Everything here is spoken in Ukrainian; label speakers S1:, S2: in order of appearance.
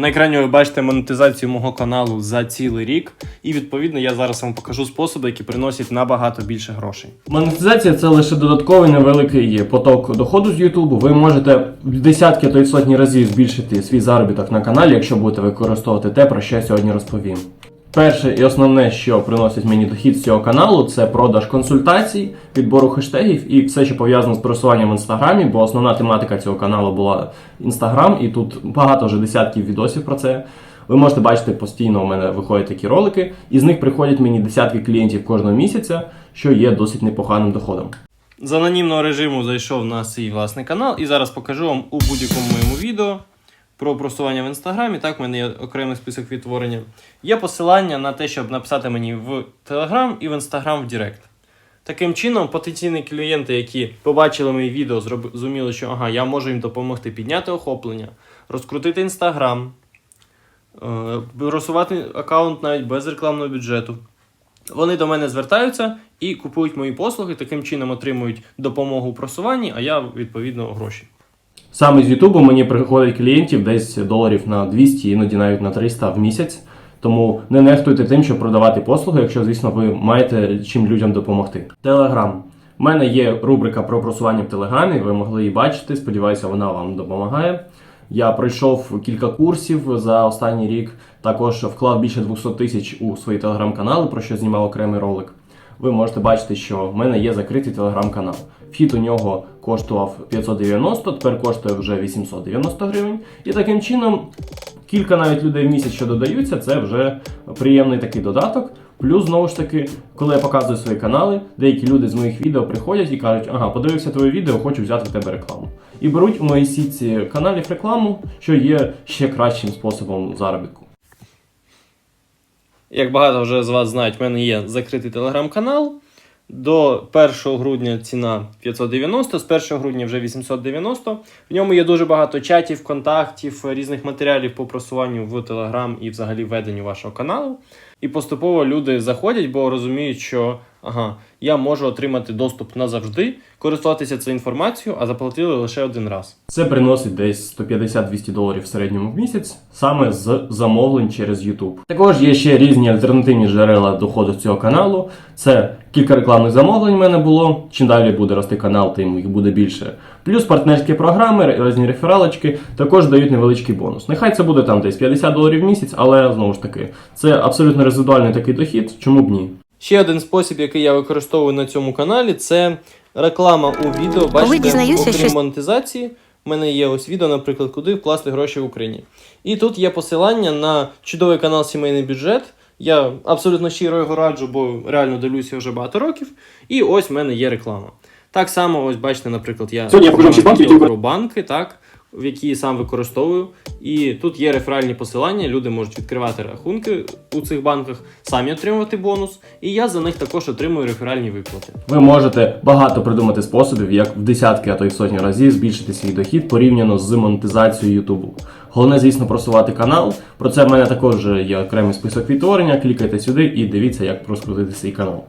S1: На екрані ви бачите монетизацію мого каналу за цілий рік, і відповідно я зараз вам покажу способи, які приносять набагато більше грошей. Монетизація це лише додатковий невеликий поток доходу з Ютубу. Ви можете в десятки, то й сотні разів збільшити свій заробіток на каналі, якщо будете використовувати те, про що я сьогодні розповім. Перше і основне, що приносить мені дохід з цього каналу, це продаж консультацій, підбору хештегів і все, що пов'язано з просуванням в інстаграмі, бо основна тематика цього каналу була інстаграм, і тут багато вже десятків відосів про це. Ви можете бачити, постійно у мене виходять такі ролики, і з них приходять мені десятки клієнтів кожного місяця, що є досить непоганим доходом. З анонімного режиму зайшов на свій власний канал, і зараз покажу вам у будь-якому моєму відео про просування в інстаграмі. Так, в мене є окремий список відтворення. Є посилання на те, щоб написати мені в Телеграм і в Інстаграм в Директ. Таким чином, потенційні клієнти, які побачили мої відео, зрозуміли, що ага, я можу їм допомогти підняти охоплення, розкрутити інстаграм, е, просувати аккаунт навіть без рекламного бюджету. Вони до мене звертаються і купують мої послуги, таким чином отримують допомогу у просуванні, а я відповідно гроші. Саме з Ютубу мені приходить клієнтів десь доларів на 200, іноді навіть на 300 в місяць. Тому не нехтуйте тим, щоб продавати послуги, якщо, звісно, ви маєте чим людям допомогти. Телеграм. У мене є рубрика про просування в Телеграмі, ви могли її бачити. Сподіваюся, вона вам допомагає. Я пройшов кілька курсів за останній рік. Також вклав більше 200 тисяч у свої телеграм-канали, про що знімав окремий ролик. Ви можете бачити, що в мене є закритий телеграм-канал. Вхід у нього коштував 590, тепер коштує вже 890 гривень. І таким чином кілька навіть людей в місяць, що додаються, це вже приємний такий додаток. Плюс, знову ж таки, коли я показую свої канали, деякі люди з моїх відео приходять і кажуть, ага, подивився твоє відео, хочу взяти в тебе рекламу. І беруть у моїй сітці каналів рекламу, що є ще кращим способом заробітку. Як багато вже з вас знають, в мене є закритий телеграм-канал. До 1 грудня ціна 590, з 1 грудня вже 890. В ньому є дуже багато чатів, контактів, різних матеріалів по просуванню в Телеграм і взагалі веденню вашого каналу. І поступово люди заходять, бо розуміють, що ага, я можу отримати доступ назавжди, користуватися цією інформацією, а заплатили лише один раз. Це приносить десь 150-200 доларів в середньому в місяць, саме з замовлень через YouTube. Також є ще різні альтернативні джерела доходу з цього каналу. Це кілька рекламних замовлень в мене було. Чим далі буде рости канал, тим їх буде більше. Плюс партнерські програми, різні рефералочки також дають невеличкий бонус. Нехай це буде там десь 50 доларів в місяць, але знову ж таки, це абсолютно резидуальний такий дохід, чому б ні. Ще один спосіб, який я використовую на цьому каналі, це реклама у відео. Бачите,
S2: дізнаюся,
S1: окрім
S2: що-
S1: монетизації, в мене є ось відео, наприклад, куди вкласти гроші в Україні. І тут є посилання на чудовий канал Сімейний бюджет. Я абсолютно щиро його раджу, бо реально дивлюся вже багато років. І ось в мене є реклама. Так само, ось бачите, наприклад, я
S3: Сьогодні я покажу вам шість банків, які
S1: відео про банки, так, в які сам використовую. І тут є реферальні посилання, люди можуть відкривати рахунки у цих банках, самі отримувати бонус, і я за них також отримую реферальні виплати. Ви можете багато придумати способів, як в десятки, а то й в сотні разів збільшити свій дохід порівняно з монетизацією Ютубу. Головне, звісно, просувати канал. Про це в мене також є окремий список відтворення. Клікайте сюди і дивіться, як розкрутити свій канал.